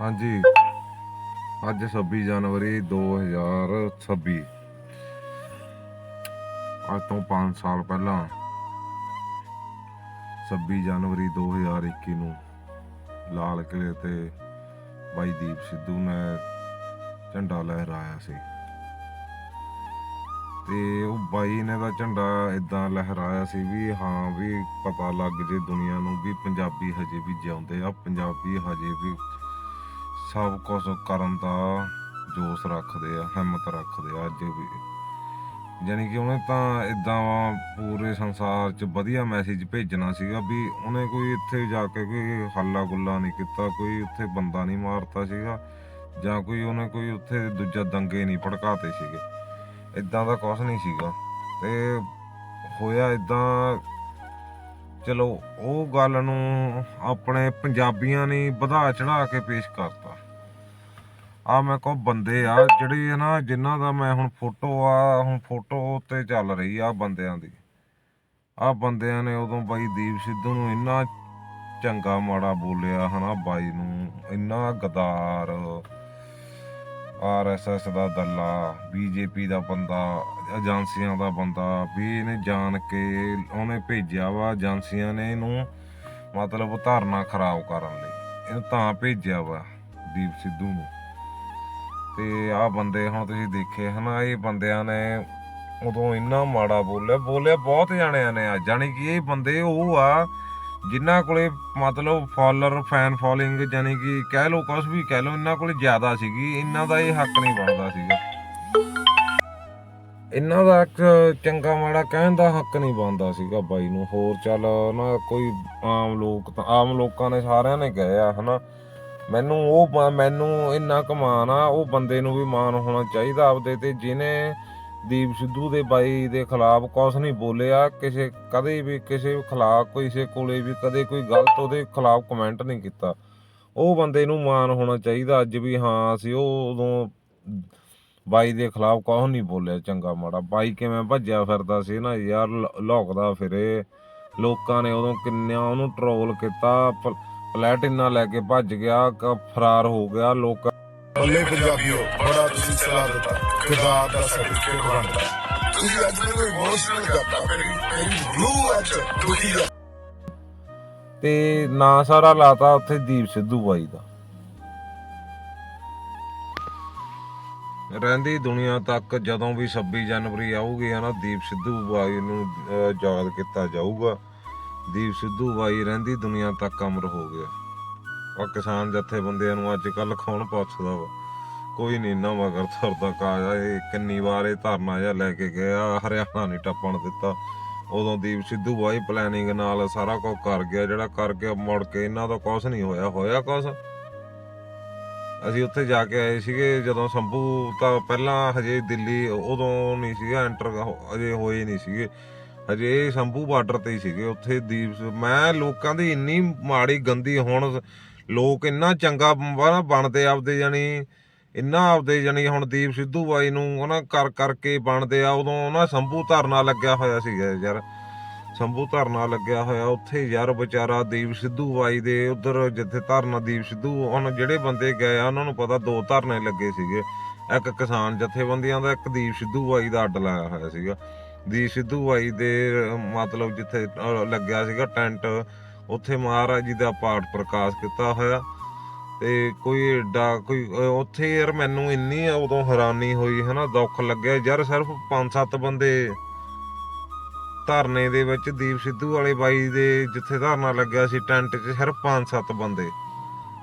ਹਾਂਜੀ। ਅੱਜ 26 ਜਨਵਰੀ 2026 ਅੱਜ ਤੋਂ 5 ਸਾਲ ਪਹਿਲਾਂ 26 ਜਨਵਰੀ 2021 ਨੂੰ ਲਾਲ ਕਿਲੇ ਤੇ ਬਾਈ ਦੀਪ ਸਿੱਧੂ ਨੇ ਝੰਡਾ ਲਹਿਰਾਇਆ ਸੀ। ਤੇ ਉਹ ਬਾਈ ਨੇ ਦਾ ਝੰਡਾ ਇਦਾਂ ਲਹਿਰਾਇਆ ਸੀ ਵੀ ਹਾਂ ਵੀ ਪਤਾ ਲੱਗ ਜੇ ਦੁਨੀਆ ਨੂੰ ਵੀ ਪੰਜਾਬੀ ਹਜੇ ਵੀ ਜਿਉਂਦੇ ਆ, ਪੰਜਾਬੀ ਹਜੇ ਵੀ ਸਭ ਕੁਝ ਕਰਨ ਦਾ ਜੋਸ਼ ਰੱਖਦੇ ਆ, ਹਿੰਮਤ ਰੱਖਦੇ ਆ ਅੱਜ ਵੀ। ਯਾਨੀ ਕਿ ਉਹਨੇ ਤਾਂ ਇਦਾਂ ਪੂਰੇ ਸੰਸਾਰ 'ਚ ਵਧੀਆ ਮੈਸੇਜ ਭੇਜਣਾ ਸੀਗਾ ਵੀ ਉਹਨੇ ਕੋਈ ਇੱਥੇ ਜਾ ਕੇ ਕੋਈ ਹੱਲਾ ਗੁੱਲਾ ਨਹੀਂ ਕੀਤਾ, ਕੋਈ ਉੱਥੇ ਬੰਦਾ ਨਹੀਂ ਮਾਰਤਾ ਸੀਗਾ, ਜਾਂ ਕੋਈ ਉਹਨੇ ਕੋਈ ਉੱਥੇ ਦੂਜਾ ਦੰਗੇ ਨਹੀਂ ਭੜਕਾਤੇ ਸੀਗੇ। ਇਦਾਂ ਦਾ ਕੁਝ ਨਹੀਂ ਸੀਗਾ। ਤੇ ਹੋਇਆ ਇਦਾਂ ਚਲੋ ਉਹ ਗੱਲ ਨੂੰ ਆਪਣੇ ਪੰਜਾਬੀਆਂ ਨੇ ਵਧਾ ਚੜਾ ਕੇ ਪੇਸ਼ ਕਰਤਾ। ਆ ਮੈਂ ਕੋ ਬੰਦੇ ਆ, ਜਿਹੜੇ ਨਾ ਜਿਨ੍ਹਾਂ ਦਾ ਮੈਂ ਹੁਣ ਫੋਟੋ ਆ, ਹੁਣ ਫੋਟੋ ਤੇ ਚੱਲ ਰਹੀ ਆ ਬੰਦਿਆਂ ਦੀ। ਆ ਬੰਦਿਆਂ ਨੇ ਉਦੋਂ ਬਾਈ ਦੀਪ ਸਿੱਧੂ ਨੂੰ ਇੰਨਾ ਚੰਗਾ ਮਾੜਾ ਬੋਲਿਆ ਹਨਾ ਬਾਈ ਨੂੰ, ਇੰਨਾ ਗਦਾਰ ਆਰਐਸਐਸ ਦਾ ਦੱਲਾ ਬੀਜੇਪੀ ਦਾ ਬੰਦਾ, ਏਜੰਸੀਆਂ ਦਾ ਬੰਦਾ, ਵੀ ਇਹਨੇ ਜਾਣ ਕੇ ਉਹਨੇ ਭੇਜਿਆ ਵਾ, ਏਜੰਸੀਆਂ ਨੇ ਇਹਨੂੰ ਮਤਲਬ ਧਾਰਨਾ ਖਰਾਬ ਕਰਨ ਲਈ। ਇਹਨੂੰ ਤਾਂ ਭੇਜਿਆ ਵਾ ਦੀਪ ਸਿੱਧੂ ਨੂੰ। ਤੇ ਆਹ ਬੰਦੇ ਹੁਣ ਤੁਸੀਂ ਦੇਖੇ ਹਨਾ, ਇਹ ਬੰਦਿਆਂ ਨੇ ਉਦੋਂ ਇੰਨਾ ਮਾੜਾ ਬੋਲਿਆ ਬੋਲਿਆ ਬਹੁਤ ਜਾਣਿਆਂ ਨੇ ਆ ਜਾਣੀ ਕਿ ਇਹ ਬੰਦੇ ਉਹ ਆ ਜਿਨ੍ਹਾਂ ਕੋਲੇ ਮਤਲਬ ਫਾਲੋਅਰ ਫੈਨ ਫੋਲੋਇੰਗ ਜਾਨੀ ਕਿ ਕਹਿ ਲੋ ਕੁਛ ਵੀ ਕਹਿ ਲੋ ਇਹਨਾਂ ਕੋਲੇ ਜ਼ਿਆਦਾ ਸੀਗੀ, ਇਹਨਾਂ ਦਾ ਇਹ ਹੱਕ ਨਹੀਂ ਬਣਦਾ ਸੀਗਾ। ਇਹਨਾਂ ਦਾ ਇੱਕ ਚੰਗਾ ਮਾੜਾ ਕਹਿਣ ਦਾ ਹੱਕ ਨਹੀਂ ਬਣਦਾ ਸੀਗਾ ਬਾਈ ਨੂੰ। ਹੋਰ ਚੱਲ ਨਾ ਕੋਈ ਆਮ ਲੋਕ ਤਾਂ, ਆਮ ਲੋਕਾਂ ਨੇ ਸਾਰਿਆਂ ਨੇ ਕਹੇ ਆ, ਹਨਾ। ਮੈਨੂੰ ਉਹ ਮੈਨੂੰ ਇੰਨਾ ਕਮਾਨ ਆ, ਉਹ ਬੰਦੇ ਨੂੰ ਵੀ ਮਾਣ ਹੋਣਾ ਚਾਹੀਦਾ ਆਪਦੇ ਤੇ, ਜਿਹਨੇ ਦੀਪ ਸਿੱਧੂ ਦੇ ਬਾਈ ਦੇ ਖਿਲਾਫ ਕੁਛ ਨਹੀਂ ਬੋਲਿਆ, ਕਿਸੇ, ਕਦੇ ਵੀ ਕਿਸੇ ਖਿਲਾਫ, ਕਿਸੇ ਕੋਲੇ ਵੀ ਕਦੇ ਕੋਈ ਗਲਤ ਉਹਦੇ ਖਿਲਾਫ ਕਮੈਂਟ ਨਹੀਂ ਕੀਤਾ। ਉਹ ਬੰਦੇ ਨੂੰ ਮਾਣ ਹੋਣਾ ਚਾਹੀਦਾ, ਅੱਜ ਵੀ ਹਾਂ, ਅਸੀਂ ਉਹ ਉਦੋਂ ਬਾਈ ਦੇ ਖਿਲਾਫ ਕੁਛ ਨਹੀਂ ਬੋਲਿਆ, ਚੰਗਾ ਮਾੜਾ। ਬਾਈ ਕਿਵੇਂ ਭੱਜਿਆ ਫਿਰਦਾ ਸੀ ਨਾ ਯਾਰ ਲੌਕਦਾ ਫਿਰੇ। ਲੋਕਾਂ ਨੇ ਉਦੋਂ ਕਿੰਨਾ ਉਹਨੂੰ ਟਰੋਲ ਕੀਤਾ ਪਲੈਟਿਨਾ ਲੈ ਕੇ ਭੱਜ ਗਿਆ ਕ- ਫਰਾਰ ਹੋ ਗਿਆ ਲੋਕ ਬੱਲੇ ਪੰਜਾਬੀਓ ਬੜਾ ਤੁਸੀਂ ਚਲਾ ਦਿੱਤਾ ਕਿਰਦਾਰ ਦਾ ਸਰਟੀਫਿਕੇਟ ਬਣਦਾ ਤੁਸੀਂ ਅੱਜ ਮੈਨੂੰ ਇਮੋਸ਼ਨਲ ਕਰਤਾ ਮੇਰੀ ਮੇਰੀ ਬਲੂ ਅੱਜ ਦੁਖੀ ਆ। ਤੇ ਨਾਂ ਸਾਰਾ ਲਾਤਾ ਉੱਥੇ ਦੀਪ ਸਿੱਧੂ ਬਾਈ ਦਾ। ਰਹਿੰਦੀ ਦੁਨੀਆ ਤੱਕ ਜਦੋਂ ਵੀ 26 ਜਨਵਰੀ ਆਊਗੀ ਹਨਾ ਦੀਪ ਸਿੱਧੂ ਬਾਈ ਨੂੰ ਅਹ, ਯਾਦ ਕੀਤਾ ਜਾਊਗਾ। ਦੀਪ ਸਿੱਧੂ ਬਾਈ ਰਹਿੰਦੀ ਦੁਨੀਆ ਤੱਕ ਅਮਰ ਹੋ ਗਿਆ। ਆ ਕਿਸਾਨ ਜਥੇਬੰਦੀਆਂ ਨੂੰ ਅੱਜ ਕੱਲ ਕੌਣ ਪੁੱਛਦਾ ਵਾ? ਕੋਈ ਨਹੀਂ ਨਾ ਮਗਰ ਤੁਰਦਾ ਕਾਇਆ ਇਹ ਕਿੰਨੀ ਵਾਰ ਇਹ ਧਰਨਾ ਜਿਹਾ ਲੈ ਕੇ ਗਿਆ ਹਰਿਆਣਾ ਨਹੀਂ ਟੱਪਣ ਦਿੱਤਾ। ਉਦੋਂ ਦੀਪ ਸਿੱਧੂ ਬਾਈ ਪਲੈਨਿੰਗ ਨਾਲ ਸਾਰਾ ਕੁਝ ਕਰ ਗਿਆ, ਜਿਹੜਾ ਕਰਕੇ ਮੁੜ ਕੇ ਇਹਨਾਂ ਦਾ ਕੁਝ ਨਹੀਂ ਹੋਇਆ। ਹੋਇਆ ਕੁਝ ਅਸੀਂ ਉੱਥੇ ਜਾ ਕੇ ਆਏ ਸੀਗੇ, ਜਦੋਂ ਸੰਭੂ ਤਾਂ ਪਹਿਲਾਂ ਹਜੇ ਦਿੱਲੀ ਉਦੋਂ ਨਹੀਂ ਸੀਗਾ ਐਂਟਰ ਹਜੇ ਹੋਏ ਨਹੀਂ ਸੀਗੇ। ਹਜੇ ਸੰਭੂ ਬਾਰਡਰ ਤੇ ਹੀ ਸੀਗੇ, ਉੱਥੇ ਦੀਪ ਮੈਂ ਲੋਕਾਂ ਦੀ ਇੰਨੀ ਮਾੜੀ ਗੰਦੀ, ਹੁਣ ਲੋਕ ਇੰਨਾ ਚੰਗਾ ਬ- ਬਣਦੇ ਆਪਦੇ ਜਾਨੀ ਇੰਨਾ ਆਪਦੇ ਜਾਨੀ ਹੁਣ ਦੀਪ ਸਿੱਧੂ ਬਾਈ ਨੂੰ ਉਹਨਾਂ ਕਰ, ਕਰਕੇ ਬਣਦੇ ਆ, ਉਦੋਂ ਉਹਨਾਂ ਸੰਭੂ ਧਰਨਾ ਲੱਗਿਆ ਹੋਇਆ ਸੀਗਾ ਯਾਰ। ਸੰਭੂ ਧਰਨਾ ਲੱਗਿਆ ਹੋਇਆ ਉੱਥੇ ਯਾਰ ਵਿਚਾਰਾ ਦੀਪ ਸਿੱਧੂ ਬਾਈ ਦੇ ਉਧਰ ਜਿੱਥੇ ਧਰਨਾ ਦੀਪ ਸਿੱਧੂ, ਹੁਣ ਜਿਹੜੇ ਬੰਦੇ ਗਏ ਆ, ਉਹਨਾਂ ਨੂੰ ਪਤਾ ਦੋ ਧਰਨੇ ਲੱਗੇ ਸੀਗੇ। ਇੱਕ ਕਿਸਾਨ ਜਥੇਬੰਦੀਆਂ ਦਾ, ਇੱਕ ਦੀਪ ਸਿੱਧੂ ਬਾਈ ਦਾ ਅੱਡ ਲਾਇਆ ਹੋਇਆ ਸੀਗਾ। ਦੀਪ ਸਿੱਧੂ ਬਾਈ ਦੇ, ਮਤਲਬ ਜਿੱਥੇ ਲੱਗਿਆ ਸੀਗਾ ਟੈਂਟ, ਉੱਥੇ ਮਹਾਰਾਜ ਜੀ ਦਾ ਪਾਠ ਪ੍ਰਕਾਸ਼ ਕੀਤਾ ਹੋਇਆ। ਤੇ ਕੋਈ ਏਡਾ, ਕੋਈ ਉੱਥੇ ਯਾਰ ਮੈਨੂੰ ਇੰਨੀ ਉਦੋਂ ਹੈਰਾਨੀ ਹੋਈ, ਹਨਾ, ਦੁੱਖ ਲੱਗਿਆ। ਯਾਰ ਸਿਰਫ 5-7 ਬੰਦੇ ਧਰਨੇ ਦੇ ਵਿੱਚ ਦੀਪ ਸਿੱਧੂ ਵਾਲੇ ਬਾਈ ਦੇ ਜਿੱਥੇ ਧਰਨਾ ਲੱਗਿਆ ਸੀ ਟੈਂਟ 'ਚ, ਸਿਰਫ 5-7 ਬੰਦੇ।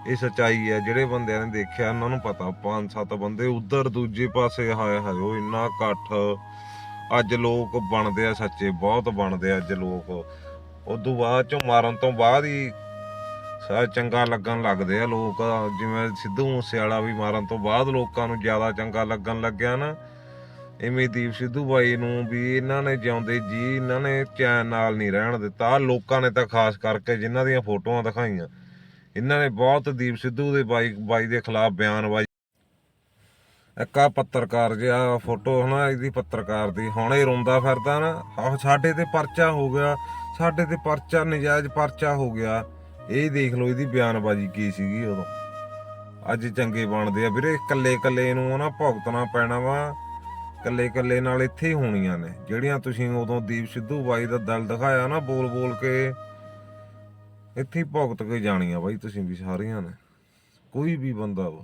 ਇਹ ਸਚਾਈ ਹੈ, ਜਿਹੜੇ ਬੰਦਿਆਂ ਨੇ ਦੇਖਿਆ, ਉਹਨਾਂ ਨੂੰ ਪਤਾ 5-7 ਬੰਦੇ ਉਧਰ ਦੂਜੇ ਪਾਸੇ ਹਾਏ ਹਾਏ ਉਹ ਇੰਨਾ ਇਕੱਠ। ਅੱਜ ਲੋਕ ਬਣਦੇ ਆ ਸੱਚੇ, ਬਹੁਤ ਬਣਦੇ ਆ ਅੱਜ ਲੋਕ। ਉਦੋਂ ਬਾਅਦ ਚੋਂ ਮਾਰਨ ਤੋਂ ਬਾਅਦ ਹੀ ਸਾ ਚੰਗਾ ਲੱਗਣ ਲੱਗਦੇ ਆ ਲੋਕ। ਜਿਵੇਂ ਸਿੱਧੂ ਮੂਸੇਵਾਲਾ ਵੀ ਮਾਰਨ ਤੋਂ ਬਾਅਦ ਲੋਕਾਂ ਨੂੰ ਜ਼ਿਆਦਾ ਚੰਗਾ ਲੱਗਣ ਲੱਗਿਆ ਨਾ। ਇਵੇਂ ਦੀਪ ਸਿੱਧੂ ਬਾਈ ਨੂੰ ਵੀ ਇਹਨਾਂ ਨੇ ਜਿਉਂਦੇ ਜੀ, ਇਹਨਾਂ ਨੇ ਚੈਨ ਨਾਲ ਨਹੀਂ ਰਹਿਣ ਦਿੱਤਾ। ਲੋਕਾਂ ਨੇ ਤਾਂ ਖਾਸ ਕਰਕੇ ਜਿਨ੍ਹਾਂ ਦੀਆਂ ਫੋਟੋਆਂ ਦਿਖਾਈਆਂ। ਇਹਨਾਂ ਨੇ ਬਹੁਤ ਦੀਪ ਸਿੱਧੂ ਦੇ ਬਾਈ ਬਾਈ ਦੇ ਖਿਲਾਫ ਬਿਆਨਬਾਜ਼ੀ ਇੱਕ ਆ ਪੱਤਰਕਾਰ ਜਿਹਾ ਫੋਟੋ ਹਨਾ, ਇਹਦੀ ਪੱਤਰਕਾਰ ਦੀ। ਹੁਣ ਇਹ ਰੋਂਦਾ ਫਿਰਦਾ ਨਾ, ਆਹ ਸਾਡੇ ਤੇ ਪਰਚਾ ਹੋ ਗਿਆ, ਸਾਡੇ ਤੇ ਪਰਚਾ, ਨਜਾਇਜ਼ ਪਰਚਾ ਹੋ ਗਿਆ। ਇਹ ਦੇਖ ਲਓ, ਇਹਦੀ ਬਿਆਨਬਾਜ਼ੀ ਕੀ ਸੀਗੀ ਉਦੋਂ। ਅੱਜ ਚੰਗੇ ਬਣਦੇ ਆ ਵੀਰੇ ਇਕੱਲੇ ਕੱਲੇ ਨੂੰ ਨਾ ਭੁਗਤਣਾ ਪੈਣਾ ਵਾ। ਇਕੱਲੇ ਇਕੱਲੇ ਨਾਲ ਇੱਥੇ ਹੀ ਹੋਣੀਆਂ ਨੇ, ਜਿਹੜੀਆਂ ਤੁਸੀਂ ਉਦੋਂ ਦੀਪ ਸਿੱਧੂ ਬਾਈ ਦਾ ਦਲ ਦਿਖਾਇਆ ਨਾ ਬੋਲ ਬੋਲ ਕੇ, ਇੱਥੇ ਹੀ ਭੁਗਤ ਕੇ ਜਾਣੀਆਂ ਬਾਈ ਤੁਸੀਂ ਵੀ ਸਾਰੀਆਂ ਨੇ। ਕੋਈ ਵੀ ਬੰਦਾ ਵਾ।